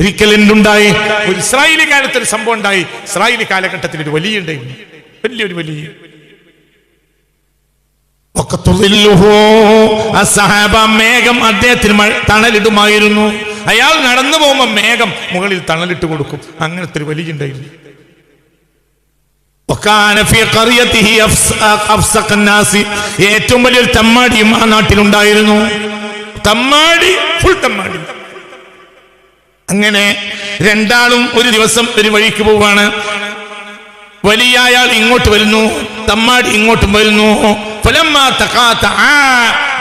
ഒരിക്കൽ എന്തുണ്ടായി? ഒരു ഇസ്രായേലി കാലത്ത് ഒരു സംഭവം ഉണ്ടായി. ഇസ്രായേലി കാലഘട്ടത്തിൽ ഒരു വലിയ ഉണ്ടായിരുന്നു വലിയൊരു വലിയ. മേഘം അദ്ദേഹത്തിന് തണലിടുമായിരുന്നു. അയാൾ നടന്നു പോകുമ്പോ മേഘം മുകളിൽ തണലിട്ട് കൊടുക്കും. അങ്ങനത്തെ ഒരു വലിയ ഉണ്ടായിരുന്നു. ഏറ്റവും വലിയൊരു തമ്മാടിയും ആ നാട്ടിലുണ്ടായിരുന്നു. തമ്മാടി ഫുൾ തമ്മാടി. അങ്ങനെ രണ്ടാളും ഒരു ദിവസം ഒരു വഴിക്ക് പോവാണ്. വലിയ അയാൾ ഇങ്ങോട്ട് വരുന്നു തമ്മാടി ഇങ്ങോട്ടും വരുന്നു.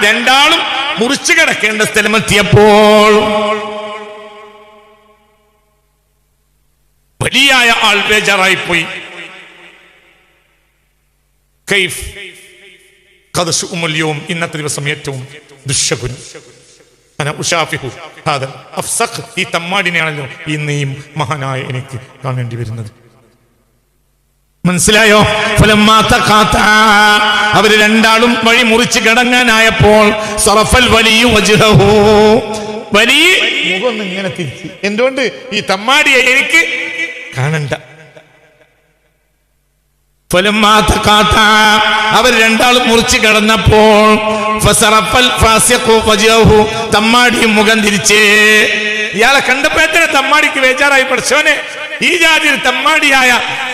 രണ്ടാളും മുറിച്ചു കിടക്കേണ്ട സ്ഥലമെത്തിയപ്പോൾ വലിയ ആൾ ബേജാറായിപ്പോയി. കൈഫ് കഥ ഇന്നത്തെ ദിവസം ഏറ്റവും അന ഉഷാഫിഹു ഹാദ അഫ്സഖ് ഈ തമ്മാടിനെയാണല്ലോ ഇന്ന് ഈ മഹാനായ എനിക്ക് കാണേണ്ടി വരുന്നത് മനസ്സിലായോ. അവർ രണ്ടാളും വഴി മുറിച്ച് കിടങ്ങാനായപ്പോൾ സറഫൽ വലിയ. വലിയ മുഖം ഇങ്ങനെ തിരിച്ച് എന്തുകൊണ്ട് ഈ തമ്മാടിയെ എനിക്ക് കാണണ്ട. അവർ രണ്ടാളും മുറിച്ച് കടന്നപ്പോൾ. തമ്മാടിയും മുഖം തിരിച്ച്. ഇയാളെ കണ്ടപ്പോഴത്തേ തമ്മാടിക്ക് ബേജാറായി പഠിച്ചോനെ ഈ ജാതിയിൽ തമ്മാടിയായ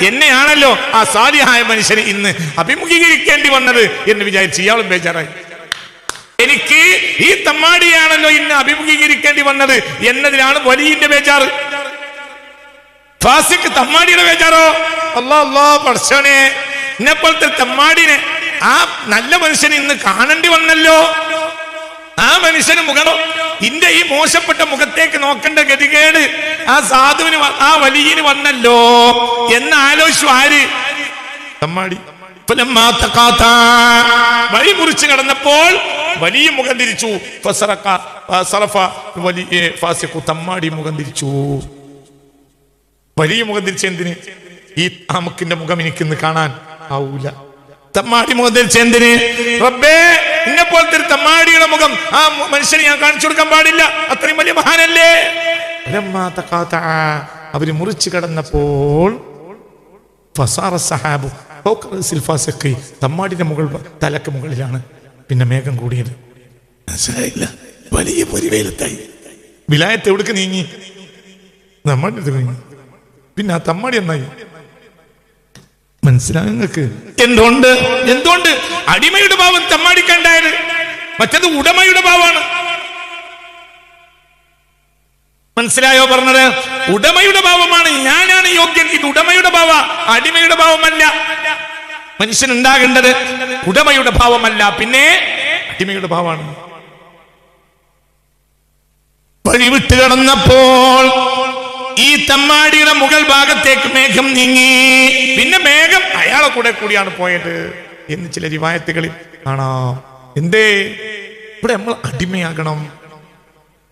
എന്നെയാണല്ലോ ആ സാധ്യമായ മനുഷ്യന് ഇന്ന് അഭിമുഖീകരിക്കേണ്ടി വന്നത് എന്ന് വിചാരിച്ച് ഇയാളും ബേജാറായി. എനിക്ക് ഈ തമ്മാടിയാണല്ലോ ഇന്ന് അഭിമുഖീകരിക്കേണ്ടി വന്നത് എന്നതിനാണ് വലിയ ബേജാറ്. ഫാസിക്ക് തമ്മാടിയുടെ വേജാറോ അല്ലാ അല്ലാ പഠിച്ചോനെ എന്നെപ്പോലത്തെ തമ്മാടിനെ ആ നല്ല മനുഷ്യൻ ഇന്ന് കാണേണ്ടി വന്നല്ലോ. ആ മനുഷ്യന് മുഖം ഇന്റെ ഈ മോശപ്പെട്ട മുഖത്തേക്ക് നോക്കേണ്ട ഗതികേട് ആ സാധുവിന് ആ വലിയന് വന്നല്ലോ. എന്ന് ആലോചിച്ചു ആര്? തമ്മാടി. വഴി മുറിച്ച് കടന്നപ്പോൾ വലിയ മുഖം തിരിച്ചു. തമ്മാടി മുഖം തിരിച്ചു. വലിയ മുഖം തിരിച്ചെന്തിന് ഈ അമുക്കിന്റെ മുഖം എനിക്കിന്ന് കാണാൻ ആവൂല. തമ്മാടി മുഖം തിരിച്ചെന്തിന് റബ്ബേ എന്നെ പോലത്തെ ഒരു തമ്മാടിയുടെ മുഖം ആ മനുഷ്യനെ ഞാൻ കാണിച്ചു കൊടുക്കാൻ പാടില്ല. അത്രയും വലിയ മഹാനല്ലേ. അവർ മുറിച്ചു കടന്നപ്പോൾ സഹാബു. തമ്മാടിന്റെ മുകൾ തലക്ക് മുകളിലാണ്. പിന്നെ മേഘം കൂടിയത്. മനസ്സിലായില്ല. വലിയ പൊരിവേലത്തായി. വിലായത്ത് എവിടേക്ക് നീങ്ങി? നമ്മുടെ അടുത്ത് നീങ്ങി. പിന്നെ ആ തമ്മാടി എന്നായി? മനസ്സിലായി നിങ്ങൾക്ക്? എന്തുകൊണ്ട്? എന്തുകൊണ്ട്? അടിമയുടെ ഭാവം തമ്മാടിക്കണ്ടായത് മറ്റത് ഉടമയുടെ ഭാവമാണ്. മനസ്സിലായോ പറഞ്ഞത്? ഉടമയുടെ ഭാവമാണ്. ഞാനാണ് യോഗ്യൻ. ഇത് ഉടമയുടെ ഭാവ. അടിമയുടെ ഭാവമല്ല. മനുഷ്യൻ ഉണ്ടാകേണ്ടത് ഉടമയുടെ ഭാവമല്ല. പിന്നെ അടിമയുടെ ഭാവമാണ്. വഴിവിട്ട് കടന്നപ്പോൾ ഈ തമ്മാടിയുടെ മുകൾ ഭാഗത്തേക്ക് മേഘം നീങ്ങി. പിന്നെ മേഘം അയാളെ കൂടെ കൂടിയാണ് പോയത് എന്ന് ചില രീവായത്തുകളിൽ കാണാം. എന്തേ? ഇവിടെ നമ്മൾ അടിമയാകണം.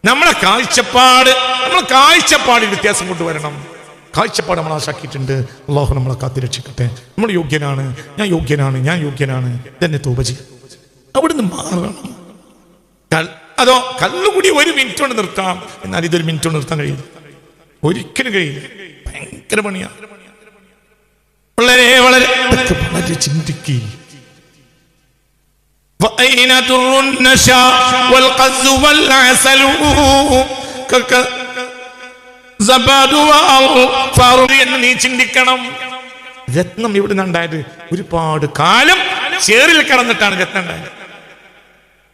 നമ്മളെ കാഴ്ചപ്പാട് നമ്മൾ കാഴ്ചപ്പാടിൽ വ്യത്യാസം കൊണ്ടുവരണം. കാഴ്ചപ്പാട് നമ്മൾ ആശാക്കിയിട്ടുണ്ട്. അള്ളാഹു നമ്മളെ കാത്തിരക്ഷിക്കട്ടെ നമ്മൾ യോഗ്യനാണ്. ഞാൻ യോഗ്യനാണ്. ഞാൻ യോഗ്യനാണ്. ഇതെന്നെ തോപജി അവിടുന്ന് മാറണം. അതോ കല്ലുകൂടി ഒരു മിനിറ്റ് കൊണ്ട് നിർത്താം. എന്നാൽ ഇതൊരു മിനിറ്റ് കൊണ്ട് നിർത്താൻ കഴിയില്ല. ഒരിക്കലും കഴിയില്ല. ഭയങ്കര പണിയാണ് വളരെ വളരെ വളരെ ചിന്തിക്കുകയും നീ ചിന്തിക്കണം. രത്നം ഇവിടെ നിന്നുണ്ടായത് ഒരുപാട് കാലം ചേറിൽ കിടന്നിട്ടാണ് രത്നം ഉണ്ടായത്.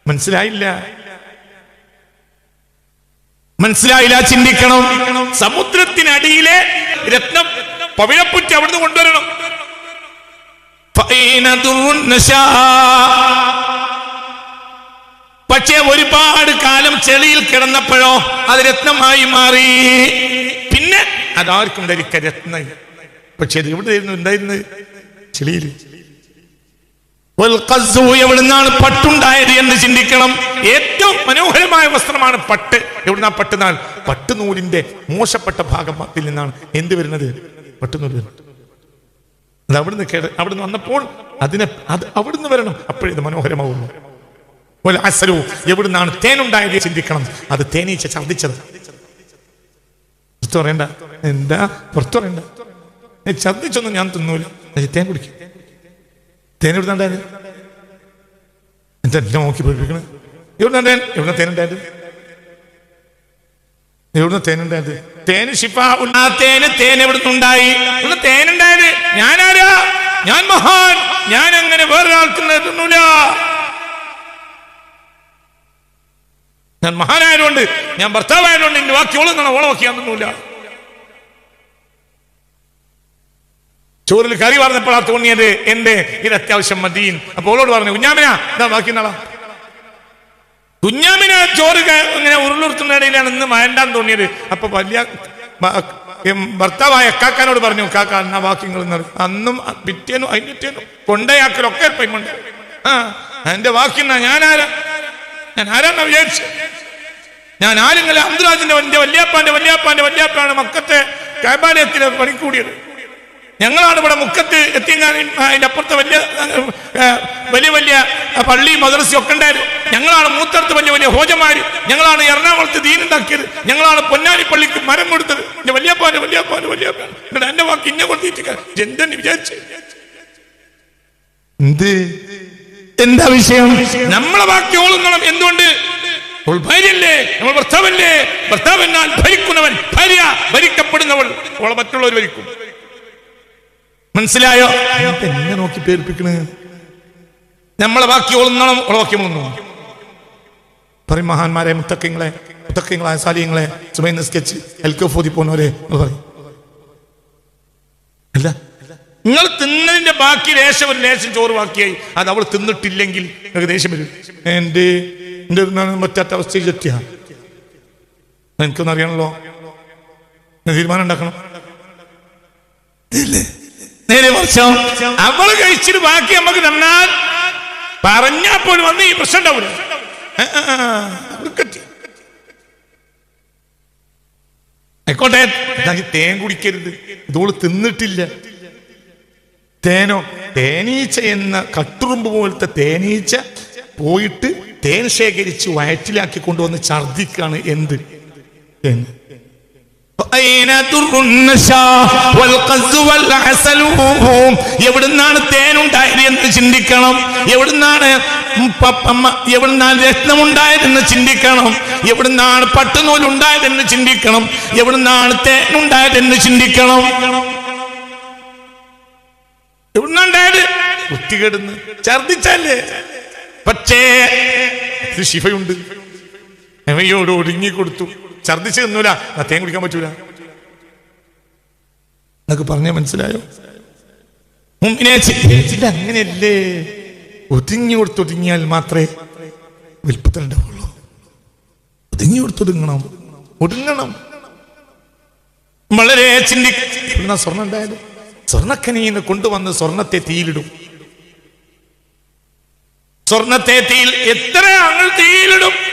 മനസ്സിലായില്ല? മനസ്സിലായില്ല ചിന്തിക്കണം. സമുദ്രത്തിനടിയിലെ രത്നം പവിഴപ്പുറ്റി അവിടുന്ന് കൊണ്ടുവരണം. പക്ഷേ ഒരുപാട് കാലം ചെളിയിൽ കിടന്നപ്പോഴോ അത് രത്നമായി മാറി. പിന്നെ അതാർക്കും ധരിക്ക രത്നം. പക്ഷെ ഇത് ഇവിടെ ഉണ്ടായിരുന്നത് ചെളിയിൽ. എവിടുന്നാണ് പട്ടുണ്ടായത് എന്ന് ചിന്തിക്കണം. ഏറ്റവും മനോഹരമായ വസ്ത്രമാണ് പട്ട്. എവിടുന്നാ പട്ടുനാൾ പട്ടുനൂലിന്റെ മോശപ്പെട്ട ഭാഗം ഭാഗത്തിൽ നിന്നാണ്. എന്ത് വരുന്നത്? പട്ടുനൂൽ അത് അവിടുന്ന് കേട് അവിടുന്ന് വന്നപ്പോൾ അതിനെ അത് അവിടുന്ന് വരണം. അപ്പോഴേ ഇത് മനോഹരമാവുള്ളൂ. അസലു എവിടുന്നാണ് തേനുണ്ടായത് ചിന്തിക്കണം. അത് തേനീച്ച ഛർദിച്ചത് പുറത്തു പറയണ്ട. എന്താ? പുറത്തു പറയണ്ട. ഛർദിച്ചൊന്നും ഞാൻ തിന്നൂല. തേൻ കുടിക്കും. തേൻ ഉണ്ടായിരുന്നു എന്താ എല്ലാം നോക്കി പഠിപ്പിക്കണേ എവിടെ തേൻ എവിടെ എവിടുന്ന തേൻ ഉണ്ടായത്? തേന് ഷിഫ ആ തേന് തേൻ എവിടുന്നുണ്ടായി ഇവിടെ തേനുണ്ടായത് ഞാനാരാ? ഞാൻ മഹാൻ. ഞാൻ അങ്ങനെ വേറൊരാൾക്ക് ഞാൻ മഹാനായതുകൊണ്ട് ഞാൻ ഭർത്താവായതുകൊണ്ട് എന്റെ ബാക്കി ഓളം നോക്കിയാൻ തന്നില്ല ചോറിൽ കറി പറഞ്ഞപ്പോഴാ തോന്നിയത് എന്റെ ഇത് അത്യാവശ്യം മതിയും അപ്പൊ ഓളോട് പറഞ്ഞു കുഞ്ഞാമിനാ എന്താ ബാക്കി നാളാ. കുഞ്ഞാമിന ചോറ് ഇങ്ങനെ ഇങ്ങനെ ഇടയിലാണ് ഇന്ന് വേണ്ടാന്ന് തോന്നിയത്. അപ്പൊ വലിയ ഭർത്താവായ കാക്കാനോട് പറഞ്ഞു കാക്ക എന്നാ ബാക്കി നിങ്ങൾ അന്നും പിറ്റേനും അതിന് പിറ്റേനും കൊണ്ടയാക്കലൊക്കെ പൈമുണ്ട് ആ എന്റെ എന്നാ ആരാ? ഞാൻ ആരാന്നാ വിചാരിച്ചു? ഞാൻ ആരുങ്ങളെ അബ്ദുരാജിന്റെ എന്റെ വല്യാപ്പാന്റെ വല്യാപ്പാന്റെ വല്യാപ്പാണ് മക്കത്തെ കൈബാലയത്തിലെ പണിക്കൂടിയത് ഞങ്ങളാണ് ഇവിടെ മുക്കത്ത് എത്തി അതിന്റെ അപ്പുറത്ത് വലിയ വലിയ വലിയ പള്ളി മദ്രസ ഒക്കെ ഉണ്ടായത് ഞങ്ങളാണ് മൂത്തടുത്ത് വലിയ വലിയ ഹോജമാര് ഞങ്ങളാണ് എറണാകുളത്ത് ദീനുണ്ടാക്കിയത്. ഞങ്ങളാണ് പൊന്നാനി പള്ളിക്ക് മരം കൊടുത്തത്. എന്റെ വലിയപ്പാന് വലിയപ്പാന് വല്യപ്പാൻ എന്നിട്ട് എന്റെ വാക്ക് ഇന്നെ കൊടുത്തിട്ട് ജന്തൻ വിചാരിച്ചു? എന്ത്? എന്താ വിഷയം? നമ്മളെ ബാക്കി ഓളുന്നണം എന്തുകൊണ്ട്? അവൾ നമ്മൾ ഭർത്താവല്ലേ? ഭർത്താവ് എന്നാൽ ഭരിക്കുന്നവൻ. ഭാര്യ ഭരിക്കപ്പെടുന്നവൾ. അവളെ മറ്റുള്ളവർ ഭരിക്കും. മനസ്സിലായോ? എന്നെ നോക്കി പേരിപ്പിക്കണ് നമ്മളെ ബാക്കി ഒളുന്നണം ഒളവാക്കി ഓളുന്നു പറയും മഹാന്മാരെ മുത്തക്കങ്ങളെ മുത്തക്കങ്ങളായ സാലിയങ്ങളെ സുമൈന സ്കെച്ച് എൽക്കോഫോതി പോന്നവരെ പറയും. അല്ല? നിങ്ങൾ തിന്നതിന്റെ ബാക്കി ലേശം ഒരു ലേശം ചോറ് ബാക്കിയായി. അത് അവൾ തിന്നിട്ടില്ലെങ്കിൽ നിങ്ങൾക്ക് ദേഷ്യം വരും. എന്റെ എന്റെ പറ്റാത്ത അവസ്ഥയിൽ എത്തിയ എനിക്കൊന്നറിയണല്ലോ തീരുമാനം ഉണ്ടാക്കണം. ഇല്ലേ? വർഷം അവൾ കഴിച്ചിട്ട് ബാക്കി നമുക്ക് തന്നാൽ പറഞ്ഞാ പോലും വന്ന് ഈ പ്രശ്നം ഉണ്ടാവില്ല. ആയിക്കോട്ടെ തേൻ കുടിക്കരുത്. ഇതോൾ തിന്നിട്ടില്ല. തേനോ? തേനീച്ച എന്ന കട്ടുറുമ്പ് പോലത്തെ തേനീച്ച പോയിട്ട് തേൻ ശേഖരിച്ച് വയറ്റിലാക്കി കൊണ്ടുവന്ന് ഛർദിക്കാണ് എന്ത്? എന്ന് എവിടുന്നാണ് തേനുണ്ടായത് എന്ന് ചിന്തിക്കണം. എവിടുന്നാണ് എവിടുന്നാണ് രത്നമുണ്ടായതെന്ന് ചിന്തിക്കണം. എവിടുന്നാണ് പട്ടുനൂലുണ്ടായതെന്ന് ചിന്തിക്കണം. എവിടുന്നാണ് തേനുണ്ടായതെന്ന് ചിന്തിക്കണം. എവിടുന്നുണ്ടായത് കുത്തികെടുന്ന് ഛർദിച്ചല്ലേ? പക്ഷേ ശിവയുണ്ട്. ഒടുങ്ങി കൊടുത്തു. ഛർദിച്ച് തിന്നൂല. തേൻ കുടിക്കാൻ പറ്റൂല. എന്നൊക്കെ പറഞ്ഞ മനസ്സിലായോ? അങ്ങനെയല്ലേ ഒതുങ്ങി കൊടുത്തൊതുങ്ങിയാൽ മാത്രമേ വിൽപ്പത്തിലുണ്ടാവുള്ളൂ ഒതുങ്ങി കൊടുത്തൊതുങ്ങണം. ഒതുങ്ങണം. വളരെ ചിന്തിക്കുന്ന സ്വർണം ഉണ്ടായത്? സ്വർണക്കനിയിൽ നിന്ന് കൊണ്ടുവന്ന് സ്വർണത്തെ തീയിലിടും. സ്വർണത്തെ തീയിൽ എത്ര അങ്ങൾ തീയിലിടും.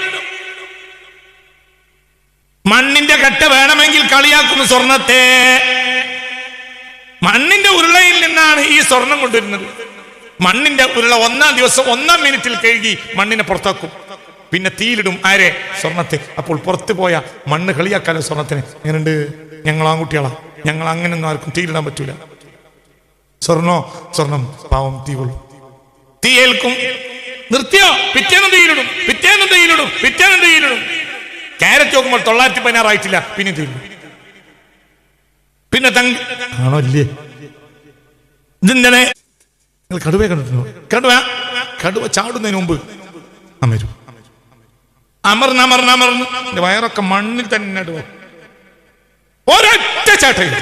മണ്ണിന്റെ കട്ട വേണമെങ്കിൽ കളിയാക്കും സ്വർണത്തെ. മണ്ണിന്റെ ഉരുളയിൽ നിന്നാണ് ഈ സ്വർണം കൊണ്ടുവരുന്നത്. മണ്ണിന്റെ ഉരുള ഒന്നാം ദിവസം ഒന്നാം മിനിറ്റിൽ കഴുകി മണ്ണിനെ പുറത്താക്കും. പിന്നെ തീയിലിടും. ആരെ? സ്വർണത്തെ. അപ്പോൾ പുറത്തു പോയ മണ്ണ് കളിയാക്കാലോ സ്വർണത്തിന്. എങ്ങനെയുണ്ട്? ഞങ്ങൾ ആൺകുട്ടികളാ. ഞങ്ങൾ അങ്ങനെയൊന്നും ആർക്കും തീയിലിടാൻ പറ്റൂല. സ്വർണോ? സ്വർണം. പാവം തീ കൊള്ളും തീയേൽക്കും. നിർത്തിയോ? പിറ്റേന്ന് തീയിലിടും. പിറ്റേന്ന് തീയിലിടും. പിറ്റേന്ന് തീയിലിടും. ക്യാരറ്റ് നോക്കുമ്പോൾ തൊള്ളായിരത്തി പതിനാറായിട്ടില്ല പിന്നെ തീരും പിന്നെ തങ്ക ആണോ ഇല്ലേ? ഇതിന്നലെ നിങ്ങൾ കടുവ കണ്ടിട്ടുണ്ടോ? കടുവ കടുവ ചാടുന്നതിന് മുമ്പ് അമരും. അമർന്ന് അമർന്ന് അമർന്ന്. എന്റെ വയറൊക്കെ മണ്ണിൽ തന്നെ ഒരൊറ്റ ചാട്ടയും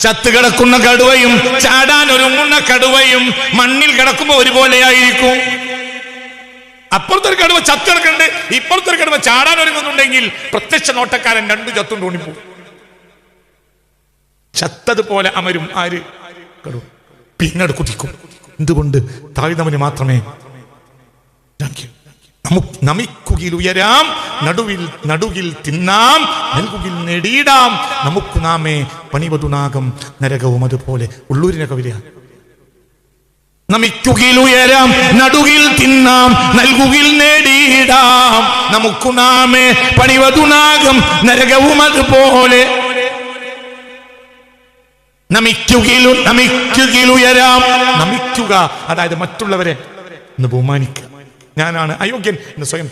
ചത്ത് കിടക്കുന്ന കടുവയും ചാടാൻ ഒരുങ്ങുന്ന കടുവയും മണ്ണിൽ കിടക്കുമ്പോ ഒരുപോലെയായിരിക്കും. അപ്പുറത്തൊരു കടുവ ചത്തിറക്കുന്നുണ്ട് ഇപ്പുറത്തൊരു കടുവ ചാടാൻ ഒരുങ്ങുന്നുണ്ടെങ്കിൽ പ്രത്യക്ഷ നോട്ടക്കാരൻ രണ്ടു ചത്തും തോന്നിപ്പോവും ചത്തതുപോലെ അമരും ആര്? കടുവ. പിന്നീട് കുതിക്കും. എന്തുകൊണ്ട്? താഴ്ന്നവന് മാത്രമേ. നമിക്കുകിൽ ഉയരാം നടുവിൽ നടുകിൽ തിന്നാം നൽകുകിൽ നേടിയിടാം. നമുക്ക് നാമേ പണിവതുനാകം നരകവും അതുപോലെ ഉള്ളൂരിനെ നമിക്കുകിലുയരാം നടുകിൽ തിന്നാം നൽകുകിൽ നേടിയിടാം. നമുക്കു നാമേ പണിവതുനാകം നരകവും അതുപോലെ. നമിക്കുകിലു നമിക്കുകിലുയരാം നമിക്കുക അതായത് മറ്റുള്ളവരെ ഒന്ന് ബഹുമാനിക്കുക. ഞാനാണ് അയോഗ്യൻ എന്ന് സ്വയം.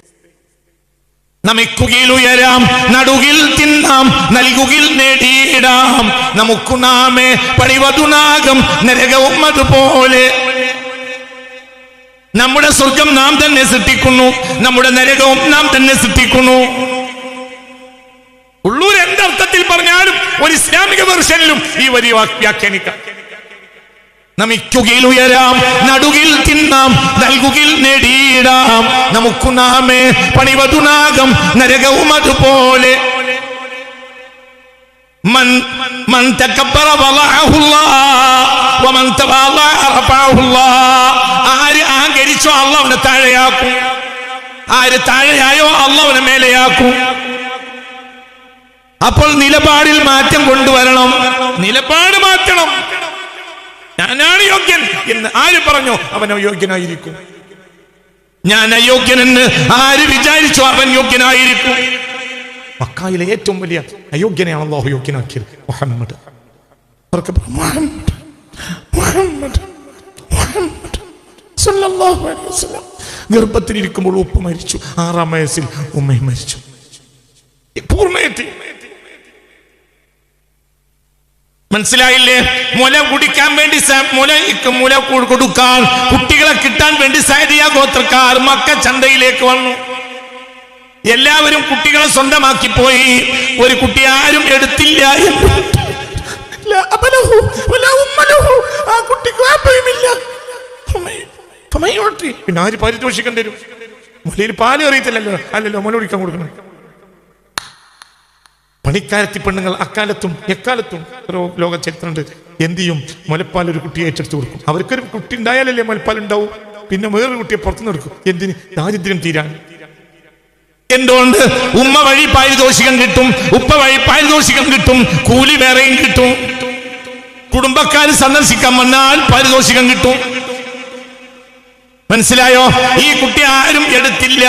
നമിക്കുകിലുയരാം നടുകിൽ തിന്നാം നൽകുകിൽ നേടിയിടാം. നമുക്കു നാമേ പണിവതുനാകം നരകവും അതുപോലെ. നമ്മുടെ സ്വർഗം നാം തന്നെ സൃഷ്ടിക്കുന്നു. നമ്മുടെ നരകവും നാം തന്നെ സൃഷ്ടിക്കുന്നു. ഉള്ളൂർ എന്തർത്ഥത്തിൽ പറഞ്ഞാലും ഒരു ഇസ്ലാമിക വെർഷനിലും ഈ വലിയ വ്യാഖ്യാനിക്കാം. നമിക്കുകിൽ ഉയരാം നടുകിൽ തിന്നാം നൽകുകിൽ നേടിയിടാം. നമുക്കു നാമേ പണിവതുനാകം നരകവും അതുപോലെ. മൻ മൻ തക്കപ്പറ വലാഹുല്ലാ വമൻ തവാലാ റഫാഹുല്ലാ ആര് ആകരിച്ചോ അല്ല അവനെ താഴെയാക്കും. ആര് താഴെയായോ അല്ല അവനെ മേലെയാക്കും. അപ്പോൾ നിലപാടിൽ മാറ്റം കൊണ്ടുവരണം. നിലപാട് മാറ്റണം. ഞാനാണ് യോഗ്യൻ എന്ന് ആര് പറഞ്ഞു? അവൻ അയോഗ്യനായിരിക്കും. ഞാൻ അയോഗ്യനെന്ന് ആര് വിചാരിച്ചു അവൻ യോഗ്യനായിരിക്കും. മക്കായിലെ ഏറ്റവും വലിയ അയോഗ്യനെയാണ് യോഗ്യനാക്കിയത് മുഹമ്മദ്. അവർക്ക് മുഹമ്മദ് മുഹമ്മദ്. ഗർഭത്തിലിരിക്കുമ്പോൾ ഉപ്പ് മരിച്ചു. ആറാം വയസ്സിൽ ഉമ്മയും മരിച്ചു. പൂർണയെത്തി മനസ്സിലായില്ലേ? മുല കുടിക്കാൻ വേണ്ടി സ- മുല കൊടുക്കാൻ കുട്ടികളെ കിട്ടാൻ വേണ്ടി സൈദിയ ഗോത്രക്കാർ മക്ക ചന്തയിലേക്ക് വന്നു. എല്ലാവരും കുട്ടികളെ സ്വന്തമാക്കി പോയി. ഒരു കുട്ടി ആരും എടുത്തില്ല. ആ കുട്ടിക്ക് വാപ്പയുമില്ല. ഒട്ടി. പിന്നെ ആര് പാരിതോഷിക്കേണ്ടി വരും? മുലയിൽ പാൽ അറിയത്തില്ലല്ലോ. അല്ലല്ലോ മുല കുടിക്കാൻ കൊടുക്കണം. പണിക്കാരത്തി പെണ്ണുങ്ങൾ അക്കാലത്തും എക്കാലത്തും ലോക ചരിത്രമുണ്ട്. എന്ത് ചെയ്യും? മുലപ്പാൽ ഒരു കുട്ടിയെ ഏറ്റെടുത്ത് കൊടുക്കും. അവർക്കൊരു കുട്ടി ഉണ്ടായാലല്ലേ മുലപ്പാൽ ഉണ്ടാവും? പിന്നെ വേറൊരു കുട്ടിയെ പുറത്തു എടുക്കും എന്തിന്? ദാരിദ്ര്യം തീരാൻ. എന്തുകൊണ്ട്? ഉമ്മ വഴി പാരിതോഷികം കിട്ടും. ഉപ്പ വഴി പാരിതോഷികം കിട്ടും. കൂലി വേറെയും കിട്ടും. കുടുംബക്കാർ സന്ദർശിക്കാൻ വന്നാൽ പാരിതോഷികം കിട്ടും. മനസ്സിലായോ? ഈ കുട്ടി ആരും എടുത്തില്ല.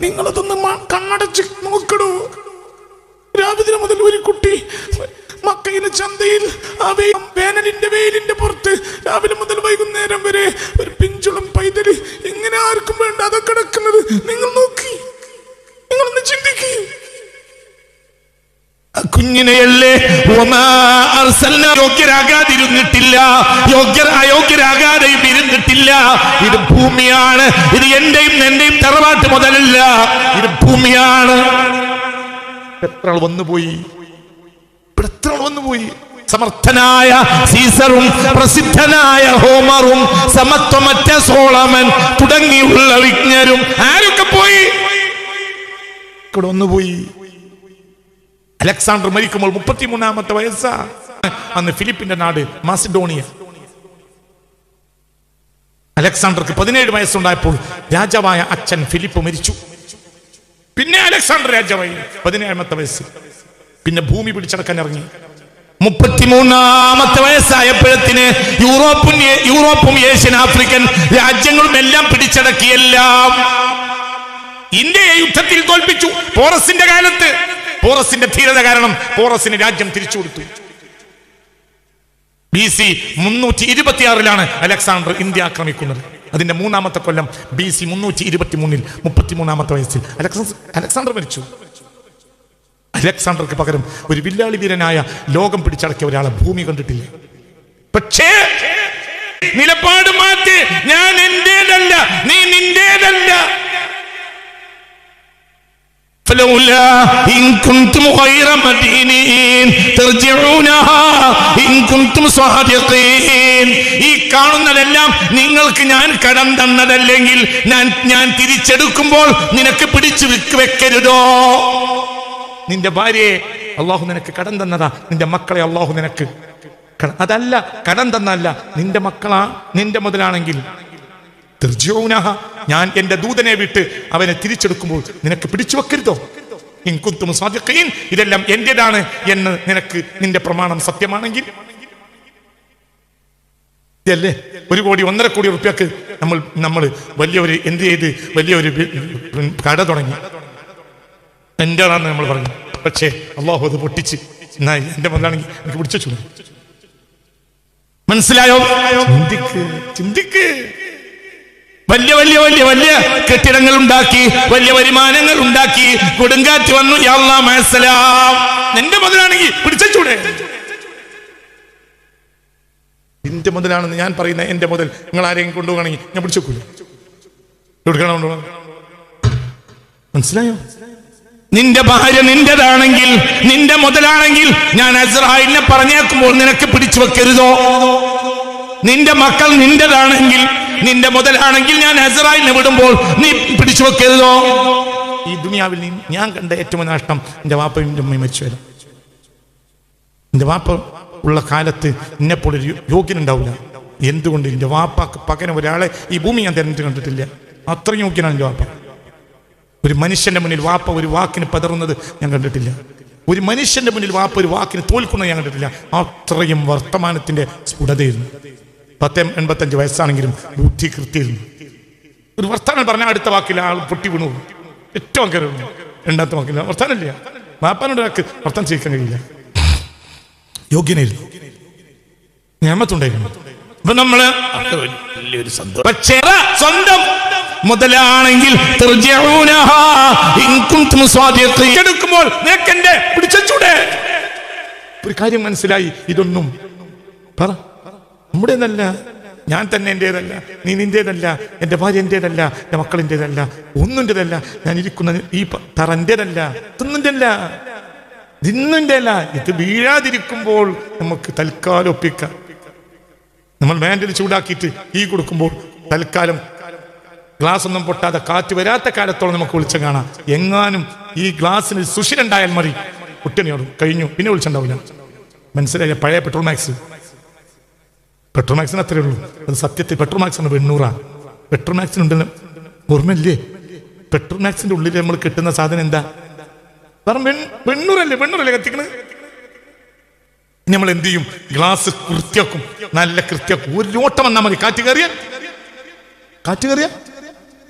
നിങ്ങളതൊന്ന് കണ്ണടച്ച് നോക്കണോ രാവിലെ മുതൽ ഒരു കുട്ടി മക്കയിലെ ചന്തയിൽ ആ വേനലിന്റെ വെയിലിന്റെ പുറത്ത് രാവിലെ മുതൽ വൈകുന്നേരം വരെ ഒരു പിഞ്ചുളം പൈതൽ ഇങ്ങനെ ആർക്കും വേണ്ട കിടക്കുന്നത്. നിങ്ങൾ നോക്കി. നിങ്ങളൊന്ന് ചിന്തിക്കുക കുഞ്ഞിനെയല്ലേ? യോഗ്യരാകാതിരുന്നിട്ടില്ല. യോഗ്യർ അയോഗ്യരാകാതെ ഇരുന്നിട്ടില്ല. ഇത് ഭൂമിയാണ്. ഇത് എന്റെയും എന്റെയും തറവാട്ട് മുതലല്ല. ഇത് ഭൂമിയാണ്. എത്ര വന്നുപോയി? എത്ര വന്നുപോയി? സമർത്ഥനായ സീസറും പ്രസിദ്ധനായ ഹോമറും സമത്വമറ്റ സോളമൻ തുടങ്ങിയുള്ള വിജ്ഞരും ആരൊക്കെ പോയി? ഇവിടെ വന്നുപോയി. അലക്സാണ്ടർ മരിക്കുമ്പോൾ മുപ്പത്തിമൂന്നാമത്തെ വയസ്സാ. അന്ന് ഫിലിപ്പിന്റെ നാട് മാസിഡോണിയ. അലക്സാണ്ടർക്ക് പതിനേഴ് വയസ്സുണ്ടായപ്പോൾ രാജാവായ അച്ഛൻ ഫിലിപ്പ് മരിച്ചു. പിന്നെ അലക്സാണ്ടർ രാജാവായി. പതിനേഴാമത്തെ വയസ്സ്. പിന്നെ ഭൂമി പിടിച്ചടക്കാൻ ഇറങ്ങി. മുപ്പത്തിമൂന്നാമത്തെ വയസ്സായപ്പോഴത്തിന് യൂറോപ്പും യൂറോപ്പും ഏഷ്യൻ ആഫ്രിക്കൻ രാജ്യങ്ങളും എല്ലാം പിടിച്ചടക്കിയെല്ലാം ഇന്ത്യയെ യുദ്ധത്തിൽ തോൽപ്പിച്ചു. പോറസിന്റെ കാലത്ത് പോറസിന്റെ ധീരത കാരണം പോറസിന് രാജ്യം തിരിച്ചു കൊടുത്തു. ബി സി മുന്നൂറ്റി ഇരുപത്തിയാറിലാണ് അലക്സാണ്ടർ ഇന്ത്യ ആക്രമിക്കുന്നത്. അതിന്റെ മൂന്നാമത്തെ കൊല്ലം ബി സി മുന്നൂറ്റി ഇരുപത്തി മൂന്നിൽ മുപ്പത്തി മൂന്നാമത്തെ വയസ്സിൽ അലക്സാണ്ടർ മരിച്ചു. അലക്സാണ്ടർക്ക് പകരം ഒരു വില്ലാളി വീരനായ ലോകം പിടിച്ചടക്കിയ ഒരാളെ ഭൂമി കണ്ടിട്ടില്ല. പക്ഷേ നിലപാട് മാറ്റി ഞാൻ എന്റേതല്ല നീ നിന്റേതല്ല. فلولا إن كنتم غير مدينين ترجعونها إن كنتم صادقين ഈ കാണുന്നതെല്ലാം നിങ്ങൾക്ക് ഞാൻ കടം തന്നതല്ലെങ്കിൽ ഞാൻ ഞാൻ തിരിച്ചെടുക്കുമ്പോൾ നിനക്ക് പിടിച്ചു വെക്ക് വെക്കരുതോ നിന്റെ ഭാര്യയെ അള്ളാഹു നിനക്ക് കടം തന്നതാ നിന്റെ മക്കളെ അള്ളാഹു നിനക്ക് കട- അതല്ല കടം തന്നല്ല നിന്റെ മക്കളാ നിന്റെ മുതലാണെങ്കിൽ തീർച്ചയാവുനഹ ഞാൻ എന്റെ ദൂതനെ വിട്ട് അവനെ തിരിച്ചെടുക്കുമ്പോൾ നിനക്ക് പിടിച്ചു വെക്കരുതോ ഇൻകുത്തും സാദിഖീൻ ഇതെല്ലാം എന്റേതാണ് എന്ന് നിനക്ക് നിന്റെ പ്രമാണം സത്യമാണെങ്കിൽ. ഇതല്ലേ? ഒരു കോടി ഒന്നര കോടി റുപ്യക്ക് നമ്മൾ നമ്മൾ വലിയൊരു എന്ത് ചെയ്ത് വലിയൊരു കട തുടങ്ങി. എന്റേതാണെന്ന് നമ്മൾ പറഞ്ഞു. പക്ഷേ അള്ളാഹു അത് പൊട്ടിച്ച് എന്റെ മുതലാണെങ്കിൽ എനിക്ക് പിടിച്ചു മനസ്സിലായോ? ചിന്തിക്ക് ചിന്തിക്ക്. വലിയ വലിയ വലിയ വലിയ കെട്ടിടങ്ങൾ ഉണ്ടാക്കി വലിയ വരുമാനങ്ങൾ ഉണ്ടാക്കി. കൊടുങ്കാറ്റ് വന്നു യാ അല്ലാ മഅസ്സലാം നിന്റെ മുതലാണെങ്കിൽ പിടിച്ചൂടെ നിന്റെ മുതലാണെന്ന് ഞാൻ പറയുന്ന എന്റെ മുതൽ നിങ്ങൾ ആരെങ്കിലും കൊണ്ടുപോകണമെങ്കിൽ ഞാൻ പിടിച്ചേക്കൂല മനസ്സിലായോ? നിന്റെ ഭാര്യ നിന്റെതാണെങ്കിൽ നിന്റെ മുതലാണെങ്കിൽ ഞാൻ അസ്രായിലിനെ പറഞ്ഞേക്കുമ്പോൾ നിനക്ക് പിടിച്ചു വെക്കരുതോ? നിന്റെ മക്കൾ നിന്റെതാണെങ്കിൽ നിന്റെ മുതലാണെങ്കിൽ ഞാൻ ഹസറായിനെ വിടുമ്പോൾ നീ പിടിച്ചു വെക്കരുതോ? ഈ ദുനിയാവിൽ ഞാൻ കണ്ട ഏറ്റവും നഷ്ടം എന്റെ വാപ്പയും ഉമ്മയും മരിച്ചു വരും എന്റെ വാപ്പ ഉള്ള കാലത്ത് എന്നെപ്പോൾ ഒരു യോഗ്യനുണ്ടാവില്ല. എന്തുകൊണ്ട് എന്റെ വാപ്പാക്ക് പകരം ഒരാളെ ഈ ഭൂമി ഞാൻ തിരഞ്ഞെടുത്ത് കണ്ടിട്ടില്ല? അത്രയും യോഗ്യനാണ് എന്റെ വാപ്പ. ഒരു മനുഷ്യന്റെ മുന്നിൽ വാപ്പ ഒരു വാക്കിന് പതറുന്നത് ഞാൻ കണ്ടിട്ടില്ല. ഒരു മനുഷ്യന്റെ മുന്നിൽ വാപ്പ ഒരു വാക്കിന് തോൽക്കുന്നത് ഞാൻ കണ്ടിട്ടില്ല. അത്രയും വർത്തമാനത്തിന്റെ സ്ഫുടതയിരുന്നു പത്ത് എൺപത്തഞ്ച് വയസ്സാണെങ്കിലും ബുദ്ധി കൃത്യമായിരുന്നു ഒരു വർത്താനം പറഞ്ഞാൽ അടുത്ത വാക്കിൽ ആൾ പൊട്ടി വീണു. ഏറ്റവും കയറുന്നു രണ്ടാമത്തെ വാക്കില്ല വർത്താനമില്ല മാപ്പാനോട് വാക്ക് വർത്താനം ചെയ്യിക്കാൻ കഴിയില്ല. യോഗ്യനായിരുന്നു ഞാമത്തുണ്ടായിരുന്നു. അപ്പൊ നമ്മൾ വലിയൊരു സന്തോഷം. പക്ഷേ സ്വന്തം മുതലാണെങ്കിൽ. എടുക്കുമ്പോൾ നിനക്ക് എന്റെ പിടിച്ചൂടെ ഒരു കാര്യം മനസ്സിലായി ഇതൊന്നും. പറ. നമ്മുടെ എന്നല്ല ഞാൻ തന്നെ എന്റെതല്ല നീ നിന്റെതല്ല എന്റെ ഭാര്യ എന്റെതല്ല എന്റെ മക്കളിന്റെതല്ല ഒന്നിന്റെതല്ല ഞാൻ ഇരിക്കുന്ന ഈ തറ എന്റെതല്ല തിന്നിന്റെല്ല തിന്നിന്റെല്ല ഇത് വീഴാതിരിക്കുമ്പോൾ നമുക്ക് തൽക്കാലം ഒപ്പിക്കാം. നമ്മൾ വേണ്ടത് ചൂടാക്കിയിട്ട് ഈ കൊടുക്കുമ്പോൾ തൽക്കാലം ഗ്ലാസ് ഒന്നും പൊട്ടാതെ കാറ്റ് വരാത്ത കാലത്തോളം നമുക്ക് വിളിച്ച കാണാം. എങ്ങാനും ഈ ഗ്ലാസ്സിന് സുഷിരണ്ടായാൽ മതി. കുട്ടിനെയോടും കഴിഞ്ഞു. പിന്നെ വിളിച്ചുണ്ടാവില്ല മനസ്സിലായ പഴയ പെട്രോൾ മാക്സ്. പെട്രോൾ മാക്സിന് അത്രയേ ഉള്ളൂ. അത് സത്യത്തിൽ പെട്രോൾ മാക്സിന് വെണ്ണൂറാ പെട്രോൾ മാക്സിനുണ്ടല്ലോ ഓർമ്മയില്ലേ? പെട്രോമാക്സിന്റെ ഉള്ളിൽ നമ്മൾ കിട്ടുന്ന സാധനം എന്താ? കാരണം വെണ്ണൂറല്ലേ വെണ്ണൂറല്ലേ കത്തിക്കണത്? നമ്മൾ എന്ത് ചെയ്യും? ഗ്ലാസ് കൃത്യക്കും നല്ല കൃത്യക്കും ഒരു ഓട്ടം വന്നാൽ മതി. കാറ്റ് കയറിയാൽ കാറ്റ് കയറിയ?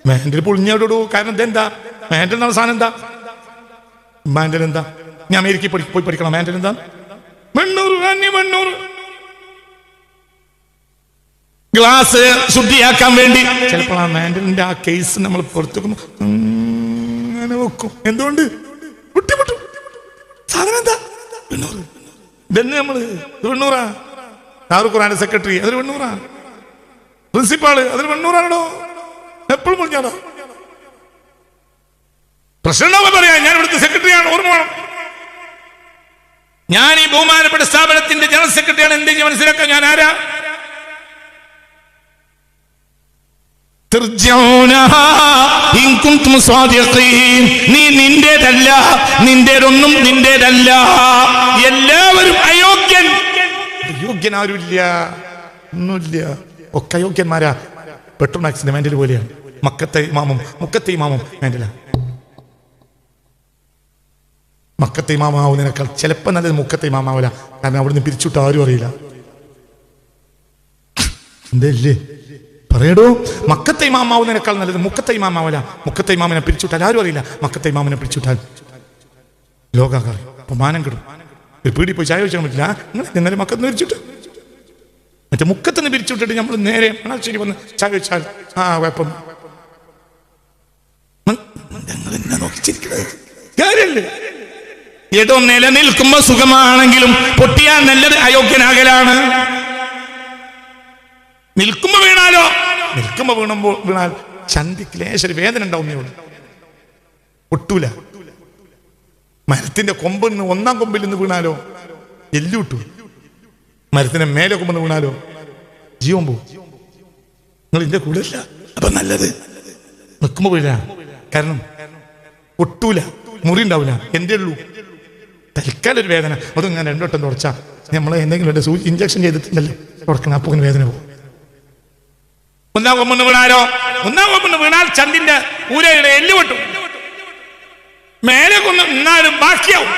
മാൻഡൽ പൊളിഞ്ഞോടൂ കാരണം ഇതെന്താ? മാൻഡൽ എന്ന സാധനം എന്താ? മാൻഡൽ എന്താ? ഞാൻ അമേരിക്കയിൽ പോയി പഠിക്കണം. മാൻഡൽ എന്താ? വെണ്ണൂറ് ഗ്ലാസ് ശുദ്ധിയാക്കാൻ വേണ്ടി. ചിലപ്പോൾ ആ മാൻഡലിന്റെ ആ കേസ് നമ്മൾ പുറത്തു അങ്ങനെ വെക്കും. എന്തുകൊണ്ട്? സാധനം എന്താ? ഇതന്നെ നമ്മൾ. ഇത് വെണ്ണൂറാ ഷാറുഖ് ഖുറാന്റെ സെക്രട്ടറി അതൊരു വെണ്ണൂറാ പ്രിൻസിപ്പാൾ അതൊരു വെണ്ണൂറാണോ എപ്പോഴും പറഞ്ഞാലോ പ്രശ്നം പറയാ? ഞാൻ ഇവിടുത്തെ സെക്രട്ടറിയാണ് ഓർമ്മ വേണം. ഞാൻ ഈ ബഹുമാനപ്പെട്ട സ്ഥാപനത്തിന്റെ ജനറൽ സെക്രട്ടറിയാണ് എന്തെങ്കിലും മനസ്സിലാക്കാൻ? ഞാൻ ആരാ? നീ നിന്റേതല്ല നിന്റേതൊന്നും നിന്റേതല്ല. എല്ലാവരും അയോഗ്യൻ. യോഗ്യൻ ഒന്നുമില്ല. ഒക്കെ അയോഗ്യന്മാരാ. പെട്രോൾ മാൻഡൽ പോലെയാണ്. മക്കത്തെ ഇമാമും മുക്കത്തെ ഇമാമും മാൻഡല. മക്കത്തെ ഇമാമാവുന്നതിനേക്കാൾ ചിലപ്പോൾ നല്ലത് മുക്കത്തെ ഇമാമാവില്ല കാരണം അവിടുന്ന് പിരിച്ചുവിട്ട് ആരും അറിയില്ല. എന്തല്ലേ? പറയടോ മക്കത്തെ ഇമാമാവുന്നതിനേക്കാൾ നല്ലത് മുക്കത്തെ ഇമാമാവല മുക്കത്തെ ഇമാമിനെ പിരിച്ചുവിട്ടാൽ ആരും അറിയില്ല. മക്കത്തെ ഇമാമിനെ പിരിച്ചുവിട്ടാൽ ലോകാകാരം അപ്പൊ മാനം കിടും ഒരു പീടി പോയി ചായ വെച്ചാൽ പറ്റില്ല. നിങ്ങൾ ഇന്നലെ മക്കത്ത് പിരിച്ചിട്ട് മറ്റേ മുക്കത്തുനിന്ന് പിരിച്ചുവിട്ടിട്ട് നമ്മൾ നേരെ മണാശ്ശേരി വന്ന് ചായ വെച്ചാൽ ആ കാര്യല്ലേ എടോ നിലനിൽക്കുമ്പോ സുഖമാണെങ്കിലും പൊട്ടിയാൽ നല്ലത് അയോഗ്യനാകലാണ്. നിൽക്കുമ്പോ വീണാലോ? നിൽക്കുമ്പോ വീണുമ്പോ വീണാൽ ചന്തിക്ക് ലേശൊരു വേദന ഉണ്ടാവുന്നേ ഒട്ടൂല മരത്തിന്റെ കൊമ്പിൽ നിന്ന് ഒന്നാം കൊമ്പിൽ നിന്ന് വീണാലോ? എല്ലുട്ടു മരത്തിന്റെ മേലെ കൊമ്പിൽ നിന്ന് വീണാലോ? ജീവൻ പോവും. നിങ്ങൾ ഇതിന്റെ കൂടെ ഇല്ല. അപ്പൊ നല്ലത്. നിൽക്കുമ്പോ വീഴാ. കാരണം ഒട്ടൂല മുറി ഉണ്ടാവില്ല എന്റെ ഉള്ളൂ. തൽക്കാലം ഒരു വേദന. അതും ഞാൻ രണ്ടോട്ടം തുടച്ചാ. നമ്മളെ എന്തെങ്കിലും ഇഞ്ചക്ഷൻ ചെയ്തിട്ടുണ്ടല്ലോ? തുടക്കണം. അപ്പൊ വേദന പോകും. ഒന്നാം കൊമ്പെന്ന് വീണാലോ ഒന്നാം കൊമ്പെന്ന് വീണാൽ ചന്തിന്റെ ഊരയുടെ എല്ല് പൊട്ടും മേലെ കൊന്ന് എന്നാലും ബാക്കിയാവും.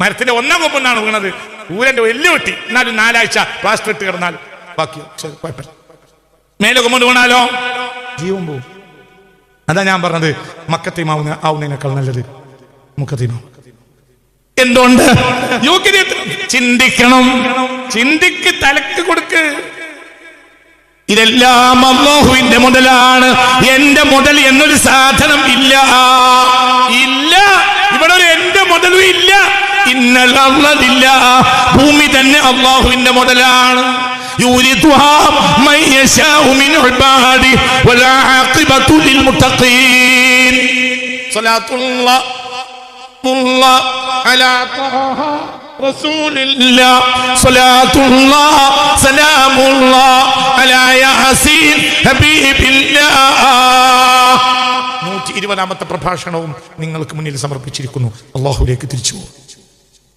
മരത്തിന്റെ ഒന്നാം കൊമ്പെന്നാണ് വീണത്. ഊരന്റെ എല്ല് വെട്ടി. എന്നാലും നാലാഴ്ച പ്ലാസ്റ്റർ ഇട്ട് കിടന്നാൽ ബാക്കിയാവും. കുഴപ്പമില്ല. മേലെ കൊമ്പെന്ന് വീണാലോ? ജീവൻ പോവും. അതാ ഞാൻ പറഞ്ഞത്. മക്കത്തീമാവുന്ന ആവുന്നതിനേക്കാൾ നല്ലത് മുക്കത്തീമാവും എന്തുകൊണ്ട്? യോഗ്യത ചിന്തിക്കണം. ചിന്തിക്ക് തലക്ക് കൊടുക്ക്. ഇതെല്ലാം അള്ളാഹുവിന്റെ മുതലാണ്. എന്റെ മുതൽ എന്നൊരു സാധനം ഇല്ല. ഇല്ല. ഇവിടെ ഒരു എന്റെ മുതലും ഇല്ല. ഇന്നലല്ല ഭൂമി തന്നെ അള്ളാഹുവിന്റെ മുതലാണ്. ൂലിത്തുഹാ من يشاء من عباده والعاقبة للمتقين صلاة الله الله على طه رسول الله صلاة الله سلام الله على ياسين حبيب الله നൂറ്റി ഇരുപതാമത്തെ പ്രഭാഷണവും നിങ്ങൾക്ക് മുന്നിൽ സമർപ്പിച്ചിരിക്കുന്നു അള്ളാഹുലേക്ക് തിരിച്ചു പോകും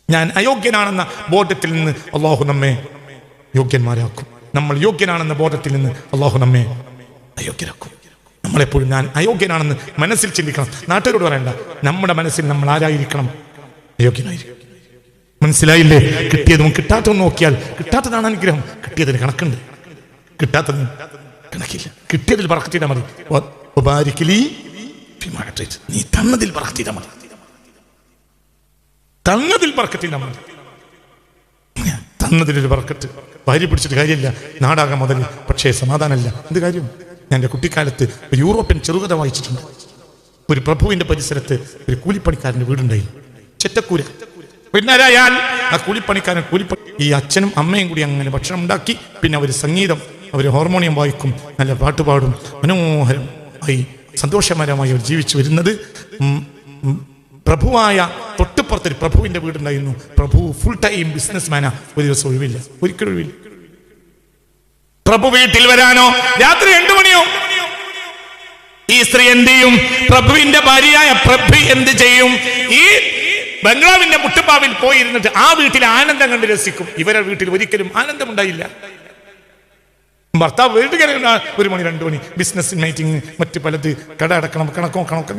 ഞാൻ അയോഗ്യനാണെന്ന ബോധത്തിൽ നിന്ന് അള്ളാഹു നമ്മെ യോഗ്യന്മാരാക്കും നമ്മൾ യോഗ്യനാണെന്ന ബോധത്തിൽ നിന്ന് അള്ളാഹു നമ്മെ അയോഗ്യരാക്കും നമ്മളെപ്പോഴും ഞാൻ അയോഗ്യനാണെന്ന് മനസ്സിൽ ചിന്തിക്കണം നാട്ടുകാരോട് പറയണ്ട നമ്മുടെ മനസ്സിൽ നമ്മൾ ആരായിരിക്കണം അയോഗ്യനായിരിക്കും മനസ്സിലായില്ലേ? കിട്ടിയതും കിട്ടാത്തതും നോക്കിയാൽ കിട്ടാത്തതാണ് അനുഗ്രഹം. കിട്ടിയതിന് കണക്കുണ്ട്. കിട്ടാത്തതിന് കണക്കില്ല. കിട്ടിയതിൽ പറക്കത്തിട്ടാ മതി. നീ തന്നതിൽ തന്നതിൽ തന്നതിലൊരു പറക്കത്ത് ഭാര്യ പിടിച്ചിട്ട് കാര്യമില്ല. നാടാകാൻ മുതൽ പക്ഷേ സമാധാനമല്ല. എന്ത് കാര്യം? ഞാൻ എന്റെ കുട്ടിക്കാലത്ത് ഒരു യൂറോപ്യൻ ചെറുകഥ വായിച്ചിട്ടുണ്ട്. ഒരു പ്രഭുവിന്റെ പരിസരത്ത് ഒരു കൂലിപ്പണിക്കാരന്റെ വീടുണ്ടായി. ചെറ്റക്കൂര. പിന്നാരായാൽ ആ കൂലിപ്പണിക്കാരൻ കൂലിപ്പണി ഈ അച്ഛനും അമ്മയും കൂടി അങ്ങനെ ഭക്ഷണം ഉണ്ടാക്കി. പിന്നെ അവർ സംഗീതം അവർ ഹോർമോണിയം വായിക്കും നല്ല പാട്ടുപാടും മനോഹരം ആയി സന്തോഷകരമായി അവർ ജീവിച്ചു വരുന്നത്. പ്രഭുവായ തൊട്ടുപുറത്തൊരു പ്രഭുവിന്റെ വീടുണ്ടായിരുന്നു. പ്രഭു ഫുൾ ടൈം ബിസിനസ് മാനാ ഒരു ദിവസം ഒഴിവില്ല. ഒരിക്കലും ഒഴിവില്ല. പ്രഭു വീട്ടിൽ വരാനോ? രാത്രി രണ്ടു മണിയോ? ഈ സ്ത്രീ എന്ത് ചെയ്യും? പ്രഭുവിന്റെ ഭാര്യയായ പ്രഭു എന്ത് ചെയ്യും? ഈ ബംഗ്ലാവിന്റെ മുട്ടുപ്പാവിൽ പോയിരുന്നിട്ട് ആ വീട്ടിൽ ആനന്ദം കണ്ട് രസിക്കും. ഇവരെ വീട്ടിൽ ഒരിക്കലും ആനന്ദമുണ്ടായില്ല. ഭർത്താവ് വീട്ടിൽ ഒരു മണി രണ്ടു മണി ബിസിനസ് മീറ്റിംഗ് മറ്റു പലത് കട അടക്കണം കണക്കോ കണക്കോ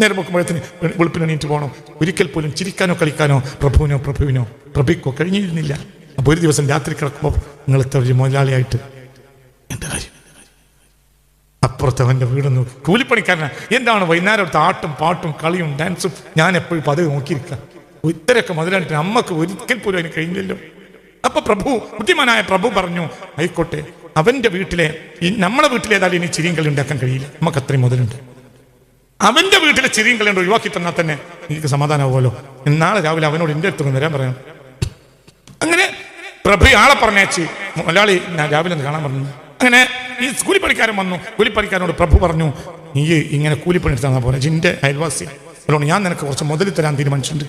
നേരം നോക്കുമ്പോഴത്തിന് വെളുപ്പിന് എണീറ്റ് പോകണം ഒരിക്കൽ പോലും ചിരിക്കാനോ കളിക്കാനോ പ്രഭുവിനോ പ്രഭുവിനോ പ്രഭിക്കോ കഴിഞ്ഞിരുന്നില്ല. അപ്പൊ ഒരു ദിവസം രാത്രി കിടക്കുമ്പോൾ നിങ്ങളത്തെ ഒരു മുതലാളിയായിട്ട്? എന്താ കാര്യം? അപ്പുറത്ത് അവന്റെ വീട് നോക്കി കൂലിപ്പണിക്കാരന. എന്താണ് വൈകുന്നേരം അടുത്ത് ആട്ടും പാട്ടും കളിയും ഡാൻസും? ഞാൻ എപ്പോഴും പതിവ് നോക്കിയിരിക്കാം. ഇത്തരൊക്കെ മുതലായിട്ട് അമ്മയ്ക്ക് ഒരിക്കൽ പോലും അതിന് കഴിഞ്ഞില്ലല്ലോ. അപ്പൊ പ്രഭു ബുദ്ധിമാനായ പ്രഭു പറഞ്ഞു ആയിക്കോട്ടെ അവന്റെ വീട്ടിലെ ഈ നമ്മളെ വീട്ടിലെ ഏതായാലും ഇനി ചിരിയും കളി ഉണ്ടാക്കാൻ കഴിയില്ല. നമുക്ക് അത്രയും മുതലുണ്ട് അവന്റെ വീട്ടിലെ ചിരിയും കളി ഒഴിവാക്കി തന്നാൽ തന്നെ എനിക്ക് സമാധാനമാവുമല്ലോ. നാളെ രാവിലെ അവനോട് എന്റെ അടുത്ത് വരാൻ പറയാം. അങ്ങനെ പ്രഭു ആളെ പറഞ്ഞേച്ച് മലയാളി ഞാൻ രാവിലെ ഒന്ന് കാണാൻ പറഞ്ഞു. അങ്ങനെ ഈ കൂലിപ്പണിക്കാരൻ വന്നു. കൂലിപ്പണിക്കാരനോട് പ്രഭു പറഞ്ഞു നീ ഇങ്ങനെ കൂലിപ്പണി എടുത്താൽ പോലെ ജിന്റെ അയൽവാസി. അതുകൊണ്ട് ഞാൻ നിനക്ക് കുറച്ച് മുതൽ തരാൻ തീരുമാനിച്ചിട്ടുണ്ട്.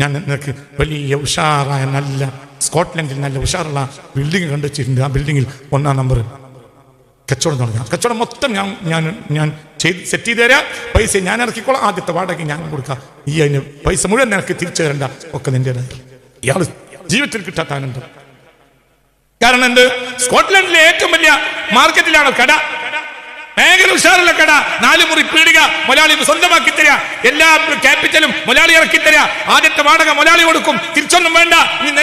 ഞാൻ നിനക്ക് വലിയ ഉഷാറായ നല്ല സ്കോട്ട്ലൻഡിൽ നല്ല ഉഷാറുള്ള ബിൽഡിംഗ് കണ്ടുവച്ചിട്ടുണ്ട്. ആ ബിൽഡിങ്ങിൽ ഒന്നാം നമ്പർ കച്ചവടം തുടങ്ങാം. കച്ചവടം മൊത്തം ഞാൻ ഞാൻ ഞാൻ ചെയ്ത് സെറ്റ് ചെയ്ത് തരാം. പൈസ ഞാൻ ഇറക്കിക്കോളാം. ആദ്യത്തെ വാടക ഞാൻ കൊടുക്കാം. ഈ അതിന് പൈസ മുഴുവൻ നിനക്ക് തിരിച്ചു തരണ്ട. ഒക്കെ നിന്റേതായി. ഇയാൾ ജീവിതത്തിൽ കിട്ടാത്ത ആനന്ദം. കാരണം എന്ത്? സ്കോട്ട്ലൻഡിലെ ഏറ്റവും വലിയ മാർക്കറ്റിലാണ് കട. ഭയങ്കര ഉഷാറുള്ള കട. നാല് മുറി പീടിക മൊലാളി സ്വന്തമാക്കി തരിക. എല്ലാ ക്യാപിറ്റലും മൊലാളി ഇറക്കി തരിക. ആദ്യത്തെ വാടക മൊലാളി കൊടുക്കും. തിരിച്ചൊന്നും വേണ്ട.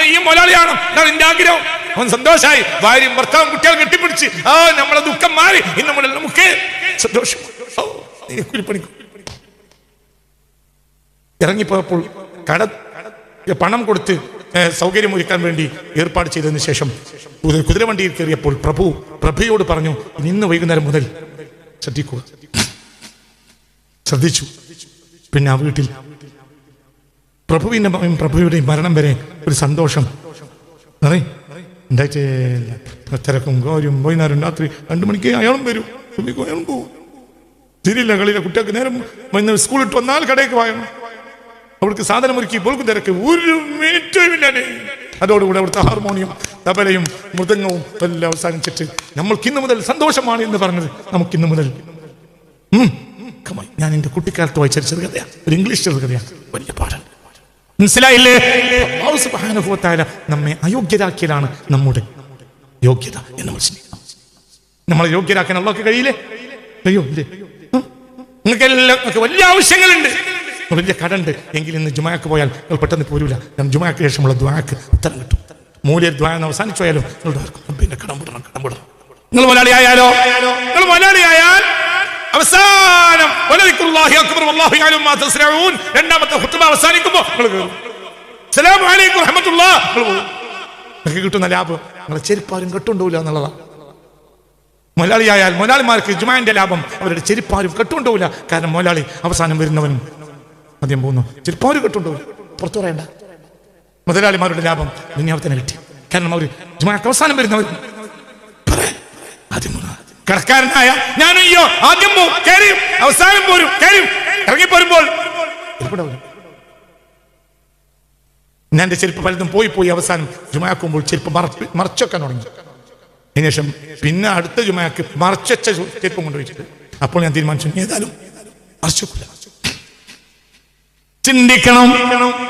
ഈ മൊലാളിയാണ്. എന്റെ ആഗ്രഹം. അവൻ സന്തോഷമായി ഭാര്യയും ഭർത്താവും കുട്ടികൾ കെട്ടിപ്പിടിച്ച്. ആ നമ്മളെ ദുഃഖം മാറി. ഇന്ന് മുതൽ നമുക്ക് സന്തോഷം. ഇറങ്ങിപ്പോയപ്പോൾ കട പണം കൊടുത്ത് സൗകര്യമൊരുക്കാൻ വേണ്ടി ഏർപ്പാട് ചെയ്തതിന് ശേഷം കുതിര- കുതിരവണ്ടിയിൽ കയറിയപ്പോൾ പ്രഭു പ്രഭയോട് പറഞ്ഞു "ഇനി ഇന്ന് വൈകുന്നേരം മുതൽ ശ്രദ്ധിക്കുക. ശ്രദ്ധിച്ചു. പിന്നെ ആ വീട്ടിൽ പ്രഭുവിന്റെ പ്രഭുവിയുടെയും മരണം വരെ ഒരു സന്തോഷം. അറേ ഉണ്ടായിട്ടില്ല തിരക്കും കാര്യം വൈകുന്നേരം രാത്രി രണ്ടു മണിക്ക് അയാളും വരും. അയാളും പോവും. തിരിയില്ല കളിയിലെ കുട്ടികൾക്ക് നേരം സ്കൂളിട്ട് വന്നാൽ കടയ്ക്ക് വായണം അവൾക്ക് സാധനം ഒരുക്കി പോൾക്കും തിരക്ക്. ഒരു മിനിറ്റും ഇല്ലാതെ അതോടുകൂടി അവിടുത്തെ ഹാർമോണിയം തബലയും മൃദംഗവും എല്ലാം അവസാനിച്ചിട്ട് നമ്മൾക്ക് ഇന്ന് മുതൽ സന്തോഷമാണ് എന്ന് പറഞ്ഞത് നമുക്ക് ഇന്ന് മുതൽ. ഞാൻ എന്റെ കുട്ടിക്കാലത്ത് വായിച്ച ചെറുകഥയാണ് ഒരു ഇംഗ്ലീഷ് ചെറുകഥയാണ് വലിയ പാഠം. മനസ്സിലായില്ലേ? നമ്മെ അയോഗ്യരാക്കിയതാണ് നമ്മുടെ യോഗ്യത എന്ന് മനസ്സിലാക്കാം നമ്മളെ യോഗ്യരാക്കാൻ അള്ളാഹ്ക്ക് കഴിയില്ലേ? അയ്യോ ഇല്ലേ? നിങ്ങൾക്ക് എല്ലാം വലിയ ആവശ്യങ്ങളുണ്ട്. വലിയ കടണ്ട്. എങ്കിൽ ഇന്ന് ജുമാക്ക് പോയാൽ നിങ്ങൾ പെട്ടെന്ന് പോരൂല. ഞാൻ ജുമാക്ക് ശേഷമുള്ള ദ്വാക്ക് ഉത്തരം കിട്ടും. മൂല്യ ദ്വാന്ന് അവസാനിച്ചു പോയാലും നിങ്ങളുടെ പിന്നെ കടം വിടണം കടം വിടണം. നിങ്ങൾ മലയാളിയായാലോ നിങ്ങൾ മലയാളിയായാൽ അവസാനം രണ്ടാമത്തെ ഖുത്ബ അവസാനിക്കുമ്പോൾ നിങ്ങൾക്ക് കിട്ടുന്ന ലാഭം നിങ്ങളെ ചെരുപ്പാരും കെട്ടുണ്ടാവില്ല എന്നുള്ളതാണ് മലയാളിയായാൽ മലയാളിമാർക്ക് ജുമാന്റെ ലാഭം അവരുടെ ചെരുപ്പാരും കെട്ടുകൊണ്ടുപോകില്ല കാരണം മലയാളി അവസാനം വരുന്നവനും ആദ്യം പോകുന്നു. ചിലപ്പോൾ അവർ കിട്ടുണ്ടോ? പുറത്തു പറയണ്ട. മുതലാളിമാരുടെ ലാഭം ദുനിയാവ് തന്നെ കിട്ടി. കാരണം അവർ ജുമാക്ക് അവസാനം വരുന്നവർ. കടക്കാരനായ ഞാൻ അയ്യോ ആദ്യം പോവും. അവസാനം പോരും. കയറിയും ഇറങ്ങി പോരുമ്പോൾ. ഞാൻ എന്റെ ചെരുപ്പ് പലതും പോയി പോയി അവസാനം ജുമാക്കുമ്പോൾ ചെരുപ്പ് മറച്ച് മറച്ചൊക്കെ തുടങ്ങി. അതിനുശേഷം പിന്നെ അടുത്ത ജുമാക്ക് മറച്ചച്ച ചെരുപ്പം കൊണ്ടുപോയിട്ടുണ്ട് അപ്പോൾ ഞാൻ തീരുമാനിച്ചു "ഇനി ഏതായാലും മറച്ചോക്കില്ല ചിന്തിക്കണം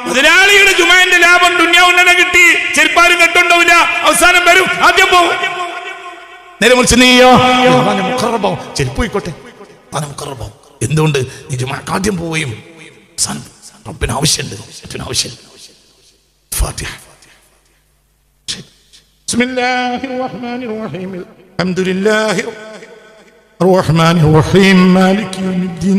മുതലാളിയുടെ ജുമാന്റെ ലാഭം ദുന്യാവുന്നെ കിട്ടി ചെരുപ്പാരും കെട്ടുണ്ടാവില്ല അവസാനം വരും ആദ്യം പോകും നേരെ വിളിച്ച് നീയോ അവനെ മുഖറബാവും ചെരുപ്പ് പോയിക്കോട്ടെ അവനെ മുഖറബാവും എന്തുകൊണ്ട് നീ ജുമാക്ക് ആദ്യം പോവുകയും അവസാനം റബ്ബിന് ആവശ്യമുണ്ട് റബ്ബിന് ആവശ്യമുണ്ട് ഫാത്തിഹ بسم الله الرحمن الرحيم الحمد لله الرحمن الرحيم مالك يوم الدين